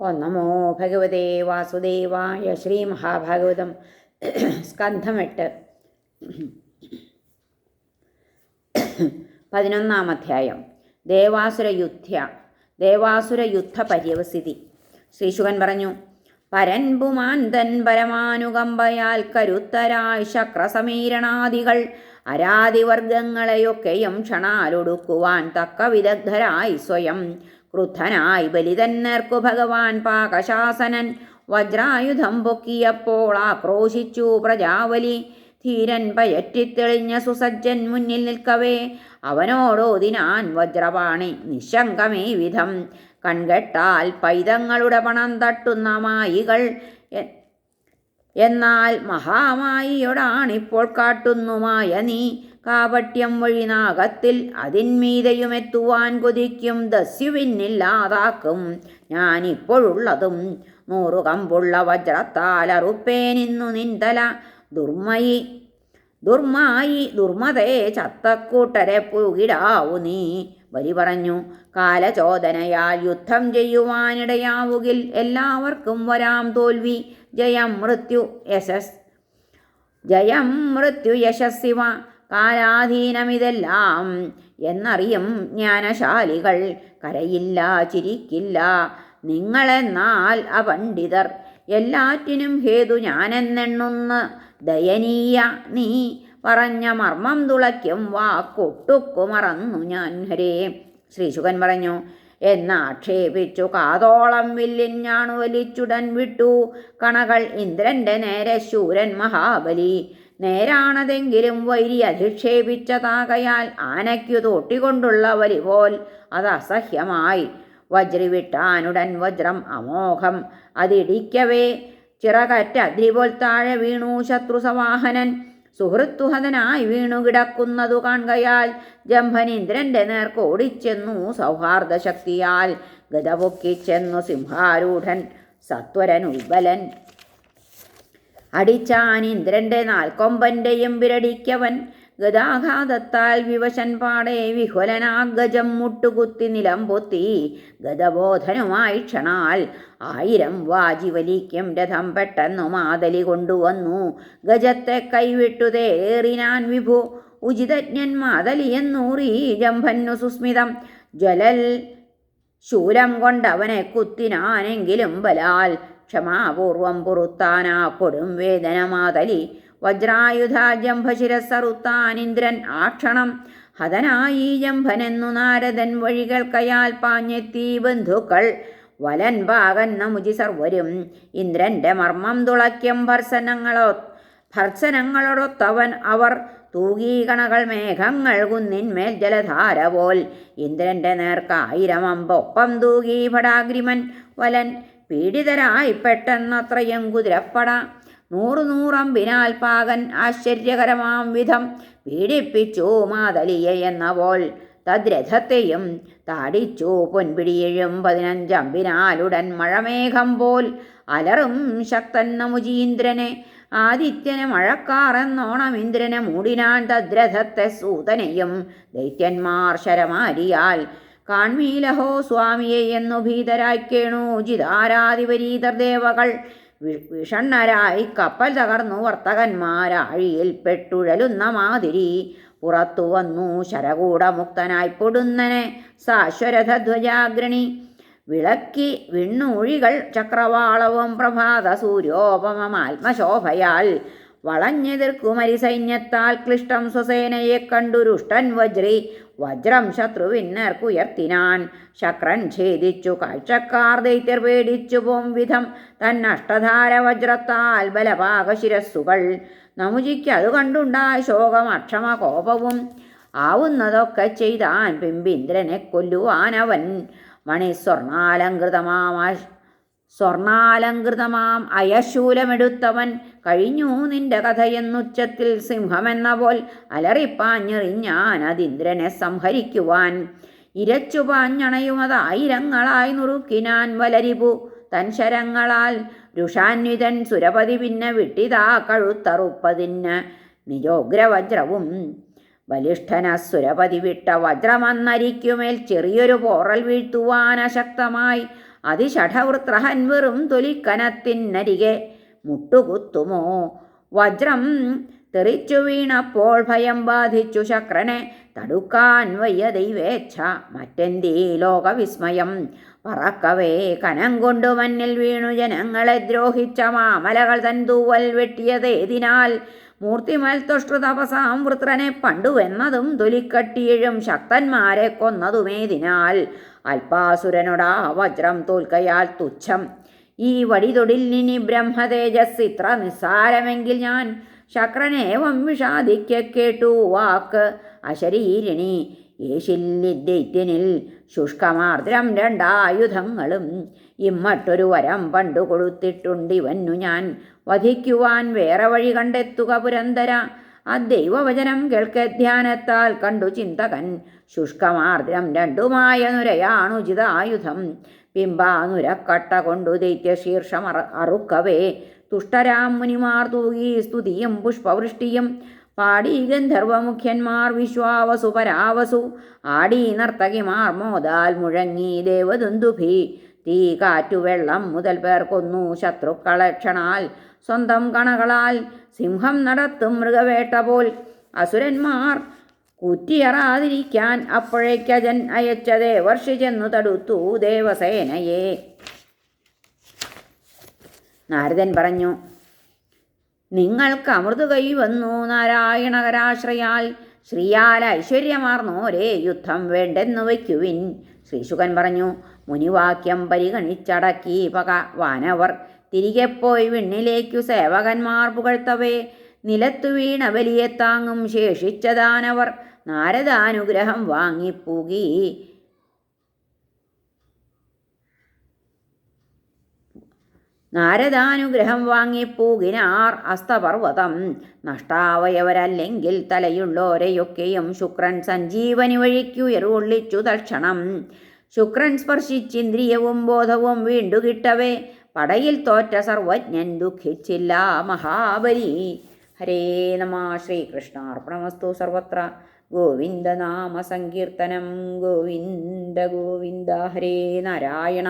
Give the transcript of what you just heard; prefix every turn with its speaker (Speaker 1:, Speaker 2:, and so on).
Speaker 1: ഓ നമോ ഭഗവതേ വാസുദേവായ ശ്രീ മഹാഭാഗവതം സ്കന്ധം എട്ട് പതിനൊന്നാം അധ്യായം ദേവാസുര യുദ്ധ ദേവാസുര യുദ്ധ പര്യവസ്ഥിതി ശ്രീശുഖൻ പറഞ്ഞു പരൻപുമാന്തൻ പരമാനുകമ്പയാൽ കരുത്തരായ ശക്രസമീരണാദികൾ അരാതിവർഗങ്ങളെയൊക്കെയും ക്ഷണാലൊടുക്കുവാൻ തക്ക വിദഗ്ധരായി സ്വയം ക്രുദ്ധനായി ബലിതന്നേർക്കു ഭഗവാൻ പാകശാസനൻ. വജ്രായുധം പൊക്കിയപ്പോൾ ആക്രോശിച്ചു പ്രജാവലി. ധീരൻ പയറ്റിത്തെളിഞ്ഞ സുസജ്ജൻ മുന്നിൽ നിൽക്കവേ. അവനോടോതിനാൻ വജ്രപാണി നിശങ്കമേ വിധം. കൺകെട്ടാൽ പൈതങ്ങളുടെ പണം തട്ടുന്ന മായികൾ എന്നാൽ മഹാമായിയോടാണിപ്പോൾ കാട്ടുന്നുമായ നീ കാപട്യം വഴി നാഗത്തിൽ അതിന്മീതയുമെത്തുവാൻ കൊതിക്കും ദസ്യുവിന്നില്ലാതാക്കും ഞാനിപ്പോഴുള്ളതും നൂറു കമ്പുള്ള വജ്രത്താൽ അറുപ്പേനിന്നു നിന്തല ദുർമയി ദുർമായി ദുർമതേ ചത്തക്കൂട്ടരെ പുകിടാവു നീ. ബലി പറഞ്ഞു കാലചോദനയാൽ യുദ്ധം ചെയ്യുവാനിടയാവുകിൽ എല്ലാവർക്കും വരാം തോൽവി. ജയം മൃത്യു യശസ് ജയം മൃത്യു യശസ്സിവ. കാലാധീനമിതെല്ലാം എന്നറിയും ജ്ഞാനശാലികൾ. കരയില്ല ചിരിക്കില്ല. നിങ്ങളെന്നാൽ അപണ്ഡിതർ. എല്ലാറ്റിനും ഹേതു ഞാനെന്നെണ്ണുന്ന്. ദയനീയ നീ പറഞ്ഞ മർമ്മം തുളയ്ക്കും വാക്കൊട്ടുക്കു മറന്നു ഞാൻ. ഹരേ. ശ്രീശുഖൻ പറഞ്ഞു എന്നാക്ഷേപിച്ചു കാതോളം വില്ലിൻ ഞാണു വലിച്ചുടൻ വിട്ടു. കണകൾ ഇന്ദ്രന്റെ നേരെ ശൂരൻ മഹാബലി. നേരാണതെങ്കിലും വൈരി അധിക്ഷേപിച്ചതാകയാൽ ആനയ്ക്കു തോട്ടികൊണ്ടുള്ള വലി പോൽ അത് അസഹ്യമായി. വജ്രി വിട്ടാനുടൻ വജ്രം അമോഘം അതിടിക്കവേ. ചിറകറ്റ അഗ്നിപോൽ താഴെ വീണു ശത്രുസവാഹനൻ. സുഹൃത്തുഹതനായി വീണു കിടക്കുന്നതു കാണുകയാൽ ജംഭനീന്ദ്രന്റെ നേർക്കോടിച്ചെന്നു സൗഹാർദ്ദ ശക്തിയാൽ ഗതപൊക്കിച്ചെന്നു സിംഹാരൂഢൻ സത്വരൻ ഉൽബലൻ അടിച്ചാൻ ഇന്ദ്രന്റെ നാൽക്കൊമ്പന്റെയും വിരടിക്കവൻ ഗതാഘാതത്താൽ വിവശൻ പാടെ വിഹുലനാഗജം മുട്ടുകുത്തി നിലം പൊത്തി. ഗതബോധനുമായി ക്ഷണാൽ ആയിരം വാജിവലിക്കും രഥം പെട്ടെന്നു മാതലി കൊണ്ടുവന്നു. ഗജത്തെ കൈവിട്ടുതേറിനാൻ വിഭു ഉചിതജ്ഞൻ മാതലിയെന്നൂറി ജംഭന്നു സുസ്മിതം ജ്വലൽ ശൂലം കൊണ്ടവനെ കുത്തിനാനെങ്കിലും ബലാൽ ക്ഷമാപൂർവം പൊറുത്താനാ കൊടും വേദന മാതലി വജ്രായുധാജംഭശിരസറുത്താൻ ഇന്ദ്രൻ ആക്ഷണം. ഹതനായി ജംഭനെന്നു നാരദൻ വഴികൾ കയാൽ പാഞ്ഞെത്തി ബന്ധുക്കൾ. വലൻ പാകൻ നമുചി സർവരും. ഇന്ദ്രന്റെ മർമ്മം തുളയ്ക്കും ഭർസനങ്ങളോ ഭർസനങ്ങളോടൊത്തവൻ അവർ തൂകീകണകൾ മേഘങ്ങൾ കുന്നിന്മേൽ ജലധാര പോൽ. ഇന്ദ്രന്റെ നേർക്കായിരം അമ്പൊപ്പം തൂകി ഭടാഗ്രിമൻ വലൻ പീഡിതരായി പെട്ടെന്നത്രയും കുതിരപ്പട. നൂറു നൂറമ്പിനാൽ പാകൻ ആശ്ചര്യകരമാം വിധം പീഡിപ്പിച്ചു മാതലിയ എന്ന പോൽ. തദ്രഥത്തെയും താടിച്ചു പൊൻപിടിയിഴും പതിനഞ്ചമ്പിനാലുടൻ മഴമേഘം പോൽ. അലറും ശക്തൻ നമുജീന്ദ്രനെ ആദിത്യനെ മഴക്കാറെന്നോണം ഇന്ദ്രനെ മൂടിനാൻ തദ്രഥത്തെ സൂതനെയും ദൈത്യന്മാർ ശരമാരിയാൽ കാൺമീലഹോ സ്വാമിയെ എന്നു ഭീതരായി കേണു. ജിതാരാധിപരീതർ ദേവകൾ വിഷണ്ണരായി കപ്പൽ തകർന്നു വർത്തകന്മാരാഴിയിൽ പെട്ടുഴലുന്ന മാതിരി പുറത്തു വന്നു ശരകൂടമുക്തനായി പൊടുന്നനെ സാശ്വരഥധ്വജാഗ്രണി. വിളക്കി വിണ്ണൂഴികൾ ചക്രവാളവും പ്രഭാത സൂര്യോപമമാത്മശോഭയാൽ വളഞ്ഞെതിർക്കുമരി സൈന്യത്താൽ ക്ലിഷ്ടം സ്വസേനയെ കണ്ടു രുഷ്ടൻ വജ്രി. വജ്രം ശത്രുവിന്നർക്കുയർത്തിനാൻ. ശക്രൻ ഛേദിച്ചു. കാഴ്ചക്കാർ ദൈത്യർ പേടിച്ചു. പോം വിധം തന്നഷ്ടധാര വജ്രത്താൽ ബലപാകശിരസ്സുകൾ നമുജിക്ക് അത് കണ്ടുണ്ടായ ശോകം അക്ഷമ കോപവും ആവുന്നതൊക്കെ ചെയ്താൻ പിമ്പിന്ദ്രനെ കൊല്ലുവാനവൻ. മണിസ്വർണാലങ്കൃതമാം സ്വർണാലങ്കൃതമാം അയശൂലമെടുത്തവൻ കഴിഞ്ഞു നിന്റെ കഥയെന്നുച്ചത്തിൽ സിംഹമെന്ന പോൽ അലറിപ്പാഞ്ഞെറിഞ്ഞാൻ അതിന്ദ്രനെ സംഹരിക്കുവാൻ. ഇരച്ചു പാഞ്ഞണയുമതായിരങ്ങളായി നുറുക്കിനാൻ വലരിപു. തൻ ശരങ്ങളാൽ രുഷാന്വിതൻ സുരപതി പിന്നെ വിട്ടിതാ കഴുത്തറുപ്പതിന്. നിജോഗ്രവജ്രവും ബലിഷ്ഠന സുരപതി വിട്ട വജ്രമന്നരിക്കുമേൽ ചെറിയൊരു പോറൽ വീഴ്ത്തുവാൻ അശക്തമായി അതിഷഠവൃത്രഹൻ വെറും തൊലിക്കനത്തിനരികെ മുട്ടുകുത്തുമോ? വജ്രം തെറിച്ചു വീണപ്പോൾ ഭയം ബാധിച്ചു ശക്രനെ. തടുക്കാൻ വയ്യ ദൈവേച്ഛ. മറ്റെന്തീ ലോകവിസ്മയം? പറക്കവേ കനം കൊണ്ടു മഞ്ഞിൽ വീണു ജനങ്ങളെ ദ്രോഹിച്ച മാമലകൾ തൻ തൂവൽ വെട്ടിയതേതിനാൽ മൂർത്തിമൽ വൃത്രനെ പണ്ടുവെന്നതും തൊലിക്കട്ടിയിഴും ശക്തന്മാരെ കൊന്നതുമേതിനാൽ അൽപാസുരനോടാ വജ്രം തോൽക്കയാൽ തുച്ഛം. ഈ വടിതൊടിൽ നിനി ബ്രഹ്മതേജസ് ഇത്ര നിസ്സാരമെങ്കിൽ ഞാൻ ശക്രനേവം വിഷാദിക്ക കേട്ടു. വാക്ക് അശരീരിണി. യേശില്ലിദ്യനിൽ ശുഷ്കമാർദ്രം രണ്ടായുധങ്ങളും ഇമ്മട്ടൊരു വരം പണ്ടു കൊടുത്തിട്ടുണ്ടിവന്നു ഞാൻ. വധിക്കുവാൻ വേറെ വഴി കണ്ടെത്തുക പുരന്തര ആ ദൈവവചനം കേൾക്കെ ധ്യാനത്താൽ കണ്ടു ചിന്തകൻ. ശുഷ്കമാർദ്രം രണ്ടുമായ നുരയാണുചിതായുധം ബിംബാനുരക്കട്ട കൊണ്ടു ദൈത്യശീർഷം അറുക്കവേ. തുഷ്ടരാം മുനിമാർ തൂകി സ്തുതിയും പുഷ്പവൃഷ്ടിയും പാടി ഗന്ധർവമുഖ്യന്മാർ വിശ്വാവസു പരാവസു. ആടി നർത്തകിമാർ മോദാൽ മുഴങ്ങി ദേവദുന്ദുഭി. തീ കാറ്റു വെള്ളം മുതൽ പേർ കൊന്നു ശത്രുക്കളക്ഷണാൽ സ്വന്തം കണകളാൽ സിംഹം നടത്തും മൃഗവേട്ട പോൽ. അസുരന്മാർ കുറ്റിയറാതിരിക്കാൻ അപ്പോഴേക്കജൻ അയച്ച ദേവർഷി ചെന്നു തടുത്തു ദേവസേനയെ. നാരദൻ പറഞ്ഞു നിങ്ങൾക്ക് അമൃത് കൈവന്നു നാരായണകരാശ്രയാൽ ശ്രീയാൽ ഐശ്വര്യമാർന്നോരേ യുദ്ധം വേണ്ടെന്നു വയ്ക്കുവിൻ. ശ്രീശുകൻ പറഞ്ഞു മുനിവാക്യം പരിഗണിച്ചടക്കി പക വാനവർ തിരികെ പോയി വിണ്ണിലേക്കു സേവകന്മാർ പുകഴ്ത്തവേ. നിലത്തു വീണ വലിയ താങ്ങും ശേഷിച്ചതാനവർ നാരദാനുഗ്രഹം വാങ്ങിപ്പൂകി. നാരദാനുഗ്രഹം വാങ്ങിപ്പൂകിനാർ അസ്തപർവതം. നഷ്ടാവയവരല്ലെങ്കിൽ തലയുള്ളോരെയൊക്കെയും ശുക്രൻ സഞ്ജീവനി വഴിക്കുയറുകൊള്ളിച്ചു തക്ഷണം ശുക്രൻ സ്പർശിച്ചിന്ദ്രിയവും ബോധവും വീണ്ടുകിട്ടവേ പടയിൽ തോറ്റ സർവജ്ഞൻ ദുഃഖിച്ചില്ല മഹാബലി. ഹരേ നമ ശ്രീകൃഷ്ണാർപ്പണമസ്തു സർവത്ര. ഗോവിന്ദനാമ സങ്കീർത്തനം ഗോവിന്ദ ഗോവിന്ദ ഹരേ നാരായണ.